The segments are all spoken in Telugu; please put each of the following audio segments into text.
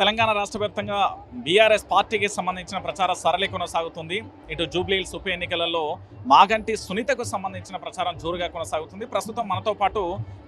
తెలంగాణ రాష్ట్ర వ్యాప్తంగా బీఆర్ఎస్ పార్టీకి సంబంధించిన ప్రచార సరళి కొనసాగుతుంది. ఇటు జూబ్లీహిల్స్ ఉప ఎన్నికలలో మాగంటి సునీతకు సంబంధించిన ప్రచారం జోరుగా కొనసాగుతుంది. ప్రస్తుతం మనతో పాటు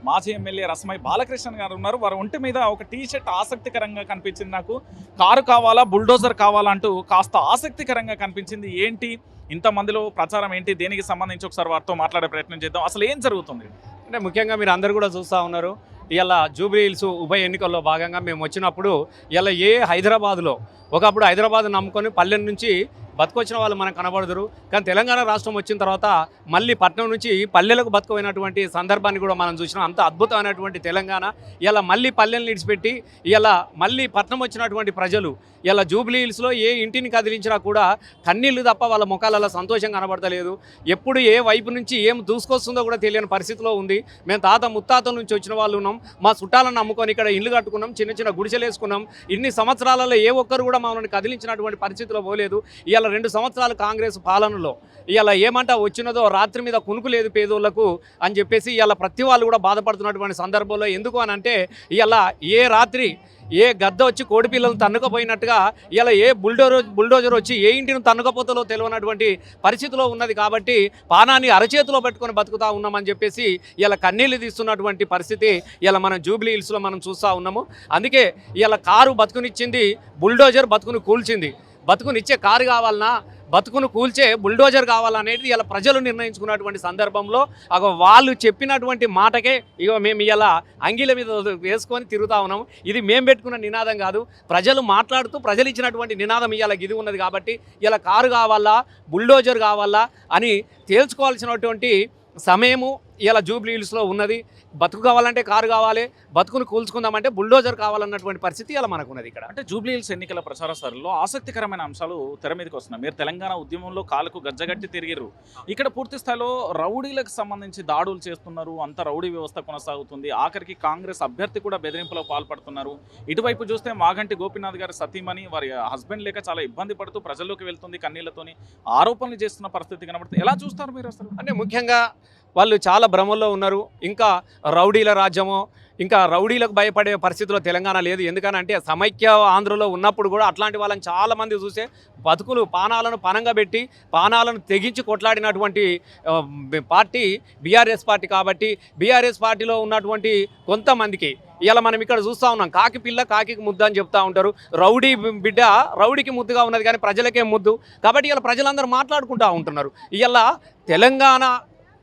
మాజీ ఎమ్మెల్యే రసమై బాలకృష్ణ గారు ఉన్నారు. వారి ఒంటి మీద ఒక టీ షర్ట్ ఆసక్తికరంగా కనిపించింది నాకు. కారు కావాలా బుల్డోజర్ కావాలా అంటూ కాస్త ఆసక్తికరంగా కనిపించింది. ఏంటి? ఇంతమందిలో ప్రచారం ఏంటి? దేనికి సంబంధించి ఒకసారి వారితో మాట్లాడే ప్రయత్నం చేద్దాం. అసలు ఏం జరుగుతుంది? అంటే ముఖ్యంగా మీరు అందరు కూడా చూస్తూ ఉన్నారు. ఇలా జూబ్లీ హిల్స్ ఉప ఎన్నికల్లో భాగంగా మేము వచ్చినప్పుడు ఇలా ఏ హైదరాబాద్లో? ఒకప్పుడు హైదరాబాద్ నమ్ముకొని పల్లె నుంచి బతుకొచ్చిన వాళ్ళు మనకు కనబడదురు. కానీ తెలంగాణ రాష్ట్రం వచ్చిన తర్వాత మళ్ళీ పట్నం నుంచి పల్లెలకు బతుకుపోయినటువంటి సందర్భాన్ని కూడా మనం చూసినాం. అంత అద్భుతమైనటువంటి తెలంగాణ. ఇలా మళ్ళీ పల్లెలను విడిచిపెట్టి ఇలా మళ్ళీ పట్నం వచ్చినటువంటి ప్రజలు ఇలా జూబ్లీ హిల్స్లో ఏ ఇంటిని కదిలించినా కూడా కన్నీళ్ళు తప్ప వాళ్ళ ముఖాలలో సంతోషం కనబడతలేదు. ఎప్పుడు ఏ వైపు నుంచి ఏం దూసుకొస్తుందో కూడా తెలియని పరిస్థితిలో ఉంది. మేము తాత ముత్తాతల నుంచి వచ్చిన వాళ్ళు ఉన్నాం. మా చుట్టాలను నమ్ముకొని ఇక్కడ ఇల్లు కట్టుకున్నాం. చిన్న చిన్న గుడిసెలు వేసుకున్నాం ఇన్ని సంవత్సరాలలో ఏ ఒక్కరు కూడా మమ్మల్ని కదిలించినటువంటి పరిస్థితిలో పోలేదు. ఇలా ఇవాళ రెండు సంవత్సరాలు కాంగ్రెస్ పాలనలో. ఇవాళ ఏమంటా వచ్చినదో రాత్రి మీద కునుకు లేదు పేదోళ్ళకు అని చెప్పేసి ఇవాళ ప్రతి వాళ్ళు కూడా బాధపడుతున్నటువంటి సందర్భంలో ఎందుకు అని అంటే ఇవాళ ఏ రాత్రి ఏ గద్ద వచ్చి కోడి పిల్లలను తన్నుకపోయినట్టుగా ఇలా ఏ బుల్డోజర్ బుల్డోజర్ వచ్చి ఏ ఇంటిని తన్నుకపోతలో తెలియనటువంటి పరిస్థితిలో ఉన్నది కాబట్టి పానాన్ని అరచేతిలో పెట్టుకొని బతుకుతా ఉన్నామని చెప్పేసి ఇలా కన్నీళ్ళు తీస్తున్నటువంటి పరిస్థితి ఇలా మనం జూబ్లీ హిల్స్లో మనం చూస్తూ ఉన్నాము. అందుకే ఇలా కారు బతుకునిచ్చింది బుల్డోజర్ బతుకుని కూల్చింది. బతుకునిచ్చే కారు కావాలన్నా బతుకును కూల్చే బుల్డోజర్ కావాలనేది ఇలా ప్రజలు నిర్ణయించుకున్నటువంటి సందర్భంలో అగో వాళ్ళు చెప్పినటువంటి మాటకే ఇగో మేము ఇలా అంగిల మీద వేసుకొని తిరుగుతా ఉన్నాము. ఇది మేము పెట్టుకున్న నినాదం కాదు. ప్రజలు మాట్లాడుతూ ప్రజలు ఇచ్చినటువంటి నినాదం ఇలా ఇది ఉన్నది కాబట్టి ఇలా కారు కావాలా బుల్డోజర్ కావాలా అని తేల్చుకోవాల్సినటువంటి సమయము ఇలా జూబ్లీ హిల్స్లో ఉన్నది. బతుకు కావాలంటే కారు కావాలి. బతుకును కూల్చుకుందామంటే బుల్డోజర్ కావాలన్నటువంటి పరిస్థితి ఇలా మనకు ఉన్నది ఇక్కడ. అంటే జూబ్లీహిల్స్ ఎన్నికల ప్రచార సరళిలో ఆసక్తికరమైన అంశాలు తెర మీదకి వస్తున్నాయి. మీరు తెలంగాణ ఉద్యమంలో కాలుకు గజ్జగట్టి తిరిగిర్రు. ఇక్కడ పూర్తి స్థాయిలో రౌడీలకు సంబంధించి దాడులు చేస్తున్నారు. అంత రౌడీ వ్యవస్థ కొనసాగుతుంది. ఆఖరికి కాంగ్రెస్ అభ్యర్థి కూడా బెదిరింపులో పాల్పడుతున్నారు. ఇటువైపు చూస్తే మాగంటి గోపీనాథ్ గారి సతీమణి వారి హస్బెండ్ లేక చాలా ఇబ్బంది పడుతూ ప్రజల్లోకి వెళ్తుంది కన్నీళ్ళతోని ఆరోపణలు చేస్తున్న పరిస్థితి కనబడుతుంది. ఎలా చూస్తారు మీరు అసలు? అంటే ముఖ్యంగా వాళ్ళు చాలా భ్రమల్లో ఉన్నారు. ఇంకా రౌడీల రాజ్యమో ఇంకా రౌడీలకు భయపడే పరిస్థితిలో తెలంగాణ లేదు. ఎందుకనంటే సమైక్య ఆంధ్రలో ఉన్నప్పుడు కూడా అట్లాంటి వాళ్ళని చాలామంది చూసే బతుకులు పానాలను పనంగా పెట్టి పానాలను తెగించి కొట్లాడినటువంటి పార్టీ బీఆర్ఎస్ పార్టీ కాబట్టి బీఆర్ఎస్ పార్టీలో ఉన్నటువంటి కొంతమందికి ఇలా మనం ఇక్కడ చూస్తూ ఉన్నాం. కాకి పిల్ల కాకి ముద్దు అని చెప్తా ఉంటారు. రౌడీ బిడ్డ రౌడీకి ముద్దుగా ఉన్నది కానీ ప్రజలకే ముద్దు. కాబట్టి ఇలా ప్రజలందరూ మాట్లాడుకుంటూ ఉంటున్నారు. ఇలా తెలంగాణ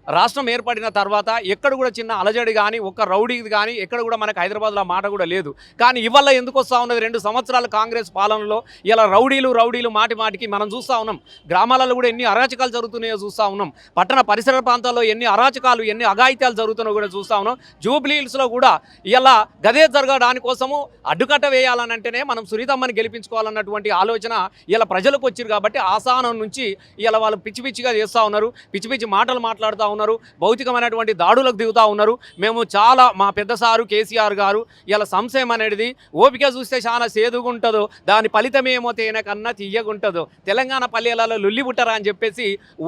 రాష్ట్రం ఏర్పడిన తర్వాత ఎక్కడ కూడా చిన్న అలజడి కానీ ఒక్క రౌడీది కానీ ఎక్కడ కూడా మనకు హైదరాబాద్లో మాట కూడా లేదు. కానీ ఇవల్ల ఎందుకు వస్తూ ఉన్నది? రెండు సంవత్సరాల కాంగ్రెస్ పాలనలో ఇలా రౌడీలు రౌడీలు మాటి మాటికి మనం చూస్తూ ఉన్నాం. గ్రామాలలో కూడా ఎన్ని అరాచకాలు జరుగుతున్నాయో చూస్తూ ఉన్నాం. పట్టణ పరిసర ప్రాంతాల్లో ఎన్ని అరాచకాలు ఎన్ని అఘాయిత్యాలు జరుగుతున్నాయో కూడా చూస్తూ ఉన్నాం. జూబ్లీ హిల్స్లో కూడా ఇలా గదే జరగడానికోసము అడ్డుకట్ట వేయాలని అంటేనే మనం సునీతమ్మని గెలిపించుకోవాలన్నటువంటి ఆలోచన ఇలా ప్రజలకు వచ్చింది కాబట్టి ఆసానం నుంచి ఇలా వాళ్ళు పిచ్చి పిచ్చిగా చేస్తూ ఉన్నారు. పిచ్చి పిచ్చి మాటలు మాట్లాడుతూ ఉన్నారు భౌతికమైనటువంటి దాడులకు దిగుతూ ఉన్నారు. మేము చాలా మా పెద్ద సారు కేసీఆర్ గారు ఇలా సంశయం అనేది ఓపిక చూస్తే చాలా సేదుగుంటుందో దాని ఫలితం ఏమో తేనకన్నా తీయగుంటుందో తెలంగాణ పల్లెలలో లొల్లిబుట్టరా అని చెప్పేసి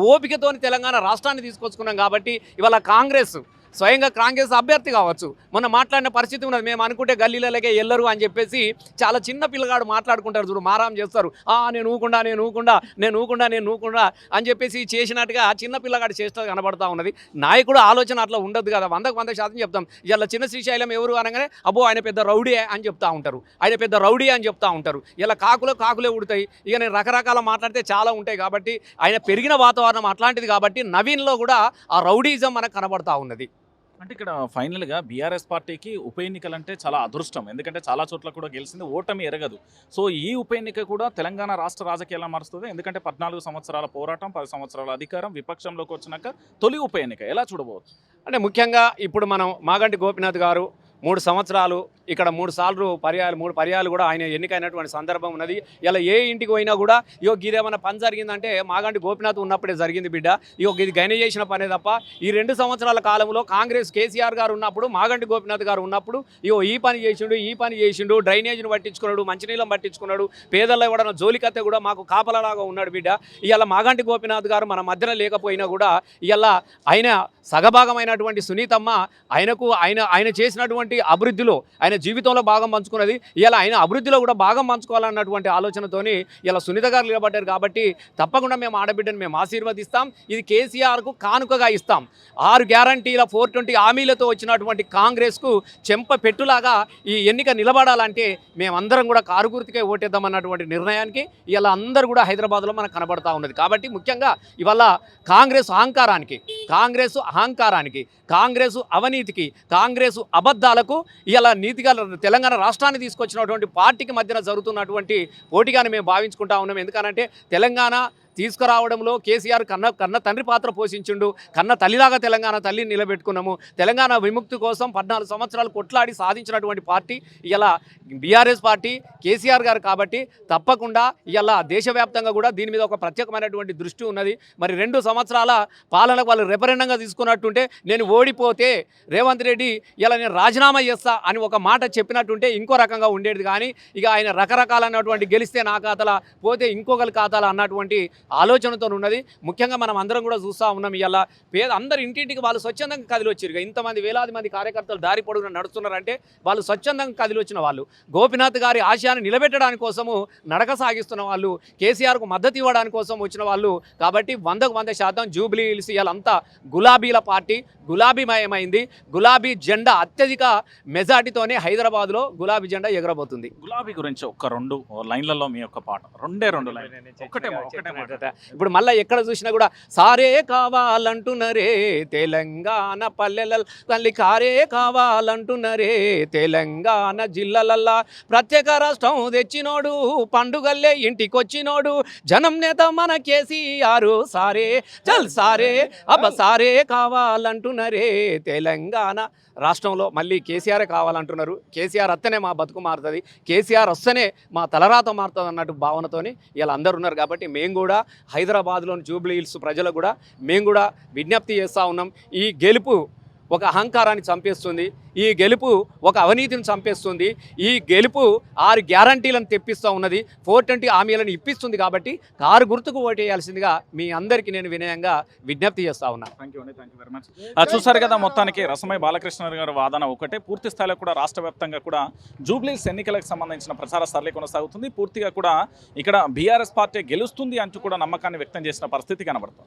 ఓపికతోని తెలంగాణ రాష్ట్రాన్ని తీసుకొచ్చుకున్నాం కాబట్టి ఇవాళ కాంగ్రెస్ స్వయంగా కాంగ్రెస్ అభ్యర్థి కావచ్చు. మొన్న మాట్లాడిన పరిస్థితి ఉన్నది. మేము అనుకుంటే గల్లీలకే వెళ్ళరు అని చెప్పేసి చాలా చిన్న పిల్లగాడు మాట్లాడుకుంటారు చూడు మారాం చేస్తారు. ఆ నేను ఊకుండా నేను ఊకుండా నేను ఊకుండా నేను ఊకుండా అని చెప్పేసి చేసినట్టుగా చిన్న పిల్లగాడు చేస్తే కనబడతా ఉన్నది. నాయకుడు ఆలోచన అట్లా ఉండదు కదా. వందకు వంద శాతం చెప్తాం. ఇలా చిన్న శ్రీశైలం ఎవరు అనగానే అబ్బో ఆయన పెద్ద రౌడీ అని చెప్తా ఉంటారు. ఆయన పెద్ద రౌడీ అని చెప్తా ఉంటారు. ఇలా కాకులో కాకులే ఉడతాయి ఇక నేను రకరకాల మాట్లాడితే చాలా ఉంటాయి కాబట్టి ఆయన పెరిగిన వాతావరణం అట్లాంటిది కాబట్టి నవీన్లో కూడా ఆ రౌడీజం మనకు కనబడతా ఉన్నది. అంటే ఇక్కడ ఫైనల్గా బీఆర్ఎస్ పార్టీకి ఉప ఎన్నికలు అంటే చాలా అదృష్టం. ఎందుకంటే చాలా చోట్ల కూడా గెలిచింది ఓటమి ఎరగదు. సో ఈ ఉప ఎన్నిక కూడా తెలంగాణ రాష్ట్ర రాజకీయాలను మారుస్తుంది. ఎందుకంటే పద్నాలుగు సంవత్సరాల పోరాటం పది సంవత్సరాల అధికారం విపక్షంలోకి వచ్చినాక తొలి ఉప ఎన్నిక. ఎలా చూడబోవచ్చు? అంటే ముఖ్యంగా ఇప్పుడు మనం మాగంటి గోపినాథ్ గారు మూడు సంవత్సరాలు ఇక్కడ మూడు సార్లు పర్యాలు మూడు పర్యాలు కూడా ఆయన ఎన్నికైనటువంటి సందర్భం ఉన్నది. ఇలా ఏ ఇంటికి పోయినా కూడా ఇగో ఇదేమన్నా పని జరిగిందంటే మాగంటి గోపినాథ్ ఉన్నప్పుడే జరిగింది బిడ్డ. ఇగో ఇది గైన చేసిన పనే తప్ప. ఈ రెండు సంవత్సరాల కాలంలో కాంగ్రెస్ కేసీఆర్ గారు ఉన్నప్పుడు మాగంటి గోపినాథ్ గారు ఉన్నప్పుడు ఇగో ఈ పని చేసిండు ఈ పని చేసిండు డ్రైనేజీని పట్టించుకున్నాడు మంచినీళ్ళం పట్టించుకున్నాడు పేదల్లో కూడా జోలికత్తే కూడా మాకు కాపలలాగా ఉన్నాడు బిడ్డ. ఇలా మాగంటి గోపినాథ్ గారు మన మధ్యన లేకపోయినా కూడా ఇలా ఆయన సగభాగమైనటువంటి సునీతమ్మ ఆయనకు ఆయన ఆయన చేసినటువంటి అభివృద్ధిలో ఆయన ఆయన జీవితంలో భాగం పంచుకున్నది ఇలా ఆయన అభివృద్ధిలో కూడా భాగం పంచుకోవాలన్నటువంటి ఆలోచనతోని ఇలా సునీత గారు నిలబడ్డారు కాబట్టి తప్పకుండా మేము ఆడబిడ్డను మేము ఆశీర్వదిస్తాం. ఇది కేసీఆర్కు కానుకగా ఇస్తాం. ఆరు గ్యారంటీల ఫోర్ ట్వంటీ హామీలతో వచ్చినటువంటి కాంగ్రెస్కు చెంప పెట్టులాగా ఈ ఎన్నిక నిలబడాలంటే మేమందరం కూడా కారు గుర్తుకే ఓటేద్దామన్నటువంటి నిర్ణయానికి ఇలా అందరూ కూడా హైదరాబాద్లో మనకు కనబడతా ఉన్నది. కాబట్టి ముఖ్యంగా ఇవాళ కాంగ్రెస్ అహంకారానికి కాంగ్రెస్ అహంకారానికి కాంగ్రెస్ అవినీతికి కాంగ్రెస్ అబద్ధాలకు ఇలా నీతిగా తెలంగాణ రాష్ట్రాన్ని తీసుకొచ్చినటువంటి పార్టీకి మధ్యన జరుగుతున్నటువంటి పోటీగానే మేము భావించుకుంటా ఉన్నాం. ఎందుకనంటే తెలంగాణ తీసుకురావడంలో కేసీఆర్ కన్న కన్న తండ్రి పాత్ర పోషించిండు. కన్న తల్లిలాగా తెలంగాణ తల్లిని నిలబెట్టుకున్నాము. తెలంగాణ విముక్తి కోసం పద్నాలుగు సంవత్సరాలు కొట్లాడి సాధించినటువంటి పార్టీ ఇలా బీఆర్ఎస్ పార్టీ కేసీఆర్ గారు కాబట్టి తప్పకుండా ఇలా దేశవ్యాప్తంగా కూడా దీని మీద ఒక ప్రత్యేకమైనటువంటి దృష్టి ఉన్నది. మరి రెండు సంవత్సరాల పాలనకు వాళ్ళు రెఫరెండంగా తీసుకున్నట్టుంటే నేను ఓడిపోతే రేవంత్ రెడ్డి ఇలా నేను రాజీనామా చేస్తా అని ఒక మాట చెప్పినట్టుంటే ఇంకో రకంగా ఉండేది. కానీ ఇక ఆయన రకరకాలైనటువంటి గెలిస్తే నా ఖాతాల పోతే ఇంకొకరి ఖాతాల అన్నటువంటి ఆలోచనతో ఉన్నది. ముఖ్యంగా మనం అందరం కూడా చూస్తూ ఉన్నాం ఇవాళ పేద అందరు ఇంటింటికి వాళ్ళు స్వచ్ఛందంగా కదిలి వచ్చారు ఇంతమంది వేలాది మంది కార్యకర్తలు దారి పొడుగున నడుస్తున్నారంటే వాళ్ళు స్వచ్ఛందంగా కదిలి వచ్చిన వాళ్ళు. గోపినాథ్ గారి ఆశయాన్ని నిలబెట్టడానికి కోసము నడక సాగిస్తున్న వాళ్ళు కేసీఆర్కు మద్దతు ఇవ్వడానికి కోసం వచ్చిన వాళ్ళు. కాబట్టి వందకు వంద శాతం జూబ్లీ హిల్స్ ఇవాళంతా గులాబీల పార్టీ గులాబీమయమైంది. గులాబీ జెండా అత్యధిక మెజార్టీతోనే హైదరాబాద్లో గులాబీ జెండా ఎగరబోతుంది. గులాబీ గురించి ఒక్క రెండు లైన్లలో మీ యొక్క పాట. రెండే రెండు లైన్ ఒక్కటే ఒక్కటే మాట. ఇప్పుడు మళ్ళీ ఎక్కడ చూసినా కూడా సారే కావాలంటున్నరే తెలంగాణ పల్లెల తల్లి కారే కావాలంటున్నరే తెలంగాణ జిల్లలల్లా. ప్రత్యేక రాష్ట్రం తెచ్చినోడు పండుగల్లే ఇంటికొచ్చినోడు జనం నేత మన కేసీఆర్. సారే చల్ సారే అబ్బ సారే కావాలంటున్నరే తెలంగాణ రాష్ట్రంలో. మళ్ళీ కేసీఆర్ కావాలంటున్నారు. కేసీఆర్ వస్తేనే మా బతుకు మారుతుంది. కేసీఆర్ వస్తేనే మా తలరాత మారుతుంది అన్నట్టు భావనతోని ఇలా అందరు ఉన్నారు కాబట్టి మేము కూడా హైదరాబాద్లోని జూబ్లీ హిల్స్ ప్రజలకు కూడా మేము కూడా విజ్ఞప్తి చేస్తూ ఉన్నాం. ఈ గెలుపు ఒక అహంకారాన్ని చంపేస్తుంది. ఈ గెలుపు ఒక అవినీతిని చంపేస్తుంది. ఈ గెలుపు ఆరు గ్యారంటీలను తెప్పిస్తూ ఉన్నది. ఫోర్ ట్వంటీ హామీలను ఇప్పిస్తుంది కాబట్టి కారు గుర్తుకు ఓటేయాల్సిందిగా మీ అందరికీ నేను వినయంగా విజ్ఞప్తి చేస్తా ఉన్నా. థ్యాంక్ యూ అండి థ్యాంక్ యూ వెరీ మచ్ చూసారు కదా మొత్తానికి రసమై బాలకృష్ణ గారి వాదన ఒకటే. పూర్తి స్థాయిలో కూడా రాష్ట్ర వ్యాప్తంగా కూడా జూబ్లీస్ ఎన్నికలకు సంబంధించిన ప్రచార సరళి కొనసాగుతుంది. పూర్తిగా కూడా ఇక్కడ బీఆర్ఎస్ పార్టీ గెలుస్తుంది అంటూ కూడా నమ్మకాన్ని వ్యక్తం చేసిన పరిస్థితి కనబడుతుంది.